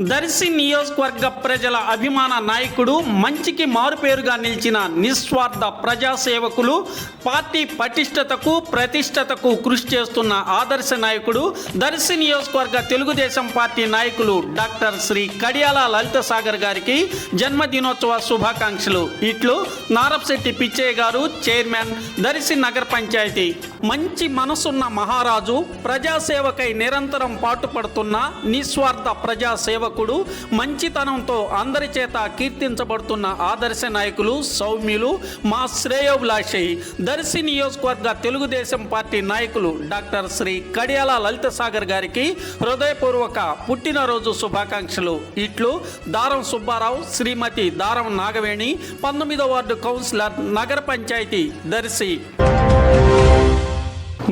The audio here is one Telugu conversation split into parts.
దర్శి నియోజకవర్గ ప్రజల అభిమాన నాయకుడు మంచికి మారుపేరుగా నిలిచిన నిస్వార్థ ప్రజాసేవకులు పార్టీ పటిష్టతకు ప్రతిష్టతకు కృషి చేస్తున్న ఆదర్శ నాయకుడు దర్శి నియోజకవర్గ తెలుగుదేశం పార్టీ నాయకులు డాక్టర్ శ్రీ కడియాల లలిత సాగర్ గారికి జన్మదినోత్సవ శుభాకాంక్షలు. ఇట్లు నారప్శెట్టి పిచ్చయ్య గారు చైర్మన్ దర్శి నగర పంచాయతీ. మంచి మనసున్న మహారాజు ప్రజాసేవకై నిరంతరం పాటుపడుతున్న నిస్వార్థ ప్రజా సేవకుడు మంచితనంతో అందరి చేత కీర్తించబడుతున్న ఆదర్శ నాయకులు సౌమ్యులు మా శ్రేయోభిలాషి దర్శి నియోజకవర్గ తెలుగుదేశం పార్టీ నాయకులు డాక్టర్ శ్రీ కడియాల లలిత సాగర్ గారికి హృదయపూర్వక పుట్టినరోజు శుభాకాంక్షలు. ఇట్లు దారం సుబ్బారావు శ్రీమతి దారం నాగవేణి పంతొమ్మిదో వార్డు కౌన్సిలర్ నగర పంచాయతీ దర్శి.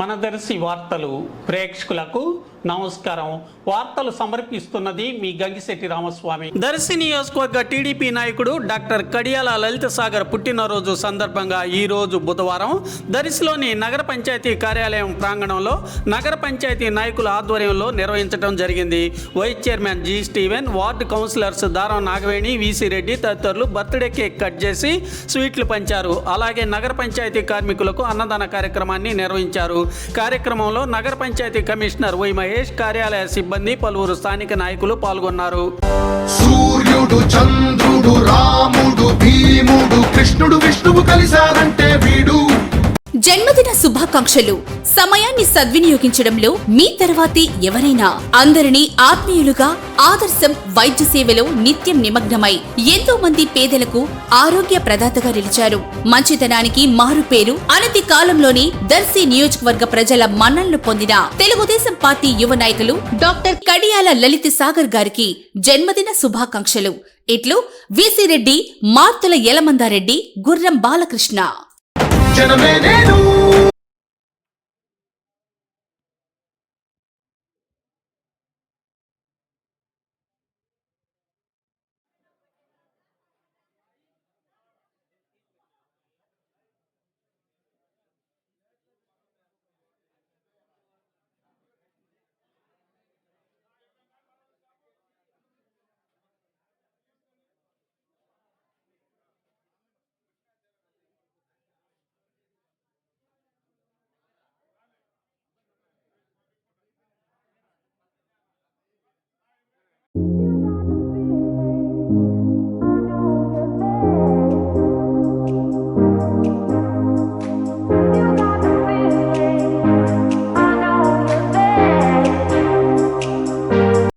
మన దర్శి వార్తలు ప్రేక్షకులకు నమస్కారం. వార్తలు సమర్పిస్తున్నది మీ గంగిశెట్టి రామస్వామి. దర్శి నియోజకవర్గ టీడీపీ నాయకుడు డాక్టర్ కడియాల లలిత సాగర్ పుట్టినరోజు సందర్భంగా ఈరోజు బుధవారం దర్శిలోని నగర పంచాయతీ కార్యాలయం ప్రాంగణంలో నగర పంచాయతీ నాయకుల ఆధ్వర్యంలో నిర్వహించడం జరిగింది. Vice chairman G Steven ward councillors Daram Nagaveni VC Reddy తదితరులు బర్త్డే కేక్ కట్ చేసి స్వీట్లు పంచారు. అలాగే నగర పంచాయతీ కార్మికులకు అన్నదాన కార్యక్రమాన్ని నిర్వహించారు. కార్యక్రమంలో నగర పంచాయతీ కమిషనర్ వై మహేష్ కార్యాలయ సిబ్బంది పలువురు స్థానిక నాయకులు పాల్గొన్నారు. సూర్యుడు చంద్రుడు రాముడు భీముడు కృష్ణుడు విష్ణువు కలిశారంటే జన్మదిన శుభాకాంక్షలు. సమయాన్ని సద్వినియోగించడంలో మీ తర్వాతే ఎవరైనా అందరినీ ఆత్మీయులుగా ఆదర్శం వైద్య సేవలో నిత్యం నిమగ్నమై ఎంతో మంది పేదలకు ఆరోగ్య ప్రదాతగా నిలిచారు. మంచితనానికి మారు పేరు అనతి కాలంలోనే దర్శి నియోజకవర్గ ప్రజల మన్ననలు పొందిన తెలుగుదేశం పార్టీ యువ నాయకులు డాక్టర్ కడియాల లలిత సాగర్ గారికి జన్మదిన శుభాకాంక్షలు. ఇట్లు విసి రెడ్డి మార్తుల యలమందారెడ్డి గుర్రం బాలకృష్ణ. జనమే నేను